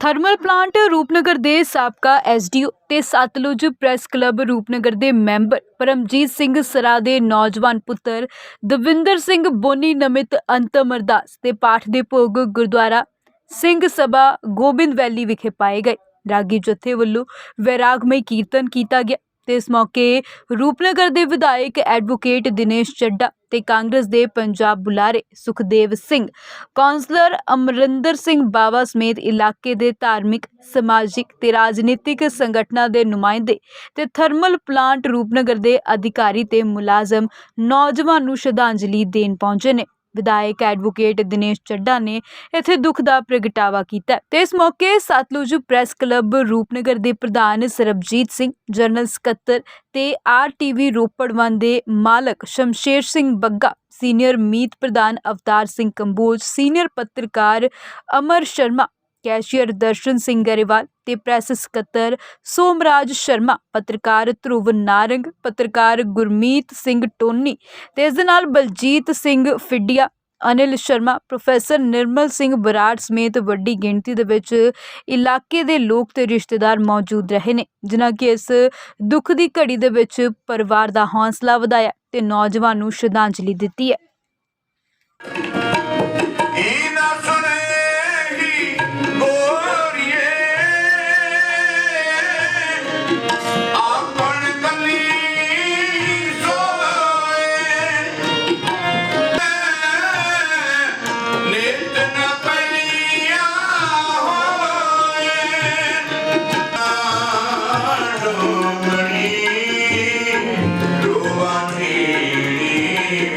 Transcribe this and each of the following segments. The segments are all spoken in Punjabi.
ਥਰਮਲ ਪਲਾਂਟ ਰੂਪਨਗਰ ਦੇ ਸਾਬਕਾ ਐਸਡੀਓ ਤੇ ਸਤਲੁਜ ਪ੍ਰੈਸ ਕਲੱਬ ਰੂਪਨਗਰ ਦੇ ਮੈਂਬਰ ਪਰਮਜੀਤ ਸਿੰਘ ਸਰਾ ਦੇ ਨੌਜਵਾਨ ਪੁੱਤਰ ਦਵਿੰਦਰ ਸਿੰਘ ਬੋਨੀ ਨਮਿਤ ਅੰਤਮ ਅਰਦਾਸ ਤੇ ਪਾਠ ਦੇ ਭੋਗ ਗੁਰਦੁਆਰਾ ਸਿੰਘ ਸਭਾ ਗੋਬਿੰਦ ਵੈਲੀ ਵਿਖੇ ਪਾਏ ਗਏ। ਰਾਗੀ ਜਥੇ ਵੱਲੋਂ ਵੈਰਾਗਮਈ ਕੀਰਤਨ ਕੀਤਾ ਗਿਆ ਤੇ ਇਸ ਮੌਕੇ ਰੂਪਨਗਰ ਦੇ ਵਿਧਾਇਕ ਐਡਵੋਕੇਟ ਦਿਨੇਸ਼ ਚੱਡਾ ਤੇ ਕਾਂਗਰਸ ਦੇ ਪੰਜਾਬ ਬੁਲਾਰੇ ਸੁਖਦੇਵ ਸਿੰਘ। ਕੌਂਸਲਰ ਅਮਰਿੰਦਰ ਸਿੰਘ ਬਾਵਾ ਸਮੇਤ ਇਲਾਕੇ ਦੇ ਧਾਰਮਿਕ, ਸਮਾਜਿਕ ਤੇ ਰਾਜਨੀਤਿਕ ਸੰਗਠਨਾਂ ਦੇ ਨੁਮਾਇੰਦੇ ਤੇ ਥਰਮਲ ਪਲਾਂਟ ਰੂਪਨਗਰ ਦੇ ਅਧਿਕਾਰੀ ਤੇ ਮੁਲਾਜ਼ਮ ਨੌਜਵਾਨ ਨੂੰ ਸ਼ਰਧਾਂਜਲੀ ਦੇਣ ਪਹੁੰਚੇ ਨੇ। ਵਿਧਾਇਕ ਐਡਵੋਕੇਟ ਦਿਨੇਸ਼ ਚੱਡਾ ਨੇ ਇੱਥੇ ਦੁੱਖ ਦਾ ਪ੍ਰਗਟਾਵਾ ਕੀਤਾ ਤੇ ਇਸ ਮੌਕੇ ਸਤਲੁਜ ਪ੍ਰੈਸ ਕਲੱਬ ਰੂਪਨਗਰ ਦੇ ਪ੍ਰਧਾਨ ਸਰਬਜੀਤ ਸਿੰਘ, ਜਨਰਲ ਸਕੱਤਰ ਤੇ ਆਰਟੀਵੀ ਰੋਪੜ ਵਨ ਦੇ ਮਾਲਕ ਸ਼ਮਸ਼ੇਰ ਸਿੰਘ ਬੱਗਾ, ਸੀਨੀਅਰ ਮੀਤ ਪ੍ਰਧਾਨ ਅਵਤਾਰ ਸਿੰਘ ਕੰਬੋਜ, ਸੀਨੀਅਰ ਪੱਤਰਕਾਰ ਅਮਰ ਸ਼ਰਮਾ ਕੈਸ਼ੀਅਰ ਦਰਸ਼ਨ ਸਿੰਘ ਗਰੇਵਾਲ ਤੇ ਪ੍ਰੈਸ ਸਕੱਤਰ ਸੋਮਰਾਜ ਸ਼ਰਮਾ, ਪੱਤਰਕਾਰ ਧਰੁਵ ਨਾਰੰਗ, ਪੱਤਰਕਾਰ ਗੁਰਮੀਤ ਸਿੰਘ ਟੋਨੀ ਤੇ ਇਸ ਦੇ ਨਾਲ ਬਲਜੀਤ ਸਿੰਘ ਫਿੱਡੀਆ, ਅਨਿਲ ਸ਼ਰਮਾ, ਪ੍ਰੋਫੈਸਰ ਨਿਰਮਲ ਸਿੰਘ ਬਰਾੜ ਸਮੇਤ ਵੱਡੀ ਗਿਣਤੀ ਦੇ ਵਿੱਚ ਇਲਾਕੇ ਦੇ ਲੋਕ ਤੇ ਰਿਸ਼ਤੇਦਾਰ ਮੌਜੂਦ ਰਹੇ ਨੇ, ਜਿਨ੍ਹਾਂ ਕਿ ਇਸ ਦੁੱਖ ਦੀ ਘੜੀ ਦੇ ਵਿੱਚ ਪਰਿਵਾਰ ਦਾ ਹੌਸਲਾ ਵਧਾਇਆ ਤੇ ਨੌਜਵਾਨ ਨੂੰ ਸ਼ਰਧਾਂਜਲੀ ਦਿੱਤੀ ਹੈ।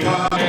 Bye.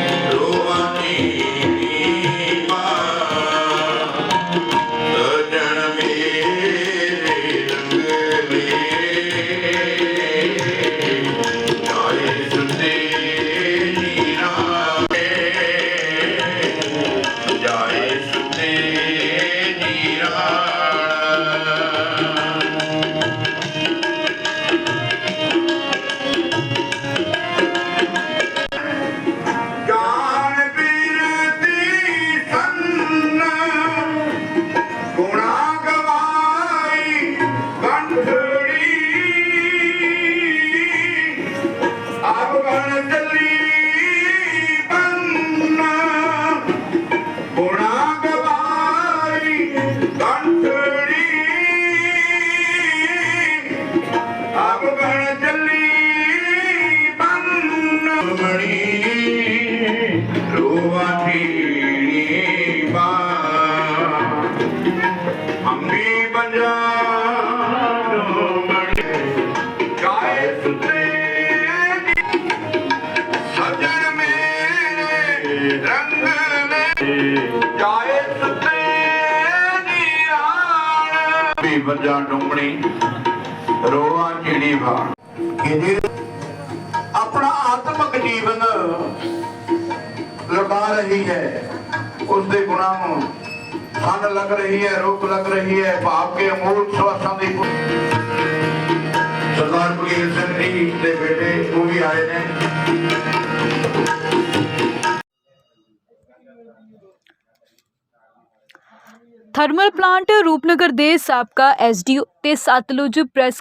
ਨੇ ਸੁਤੇ ਨੀਰਾਣ ਵੀ ਪੰਜਾ ਡੁੰਮਣੀ ਰੋਵਾ ਝੀੜੀ ਬਾ ਕਿ ਆਪਣਾ ਆਤਮਿਕ ਜੀਵਨ ਲਗਾ ਰਹੀ ਹੈ। ਉਸ ਦੇ ਗੁਣਾਂ ਨੂੰ ਸੰਨ ਲੱਗ ਰਹੀ ਹੈ ਰੋਕ ਲੱਗ ਰਹੀ ਹੈ। ਭਾਵ ਕੇ ਅਮੋਲ ਸਵਾਸਾਂ ਦੀ ਸਰਦਾਰ ਕੁਲਦੀਪ ਸਿੰਘ ਜੀ ਦੇ ਬੇਟੇ ਉਹ ਵੀ ਆਏ ਨੇ। ਥਰਮਲ ਪਲਾਂਟ ਰੂਪਨਗਰ ਦੇ ਸਾਬਕਾ ਐਸਡੀਓ ਤੇ ਸਤਲੁਜ ਪ੍ਰੈਸ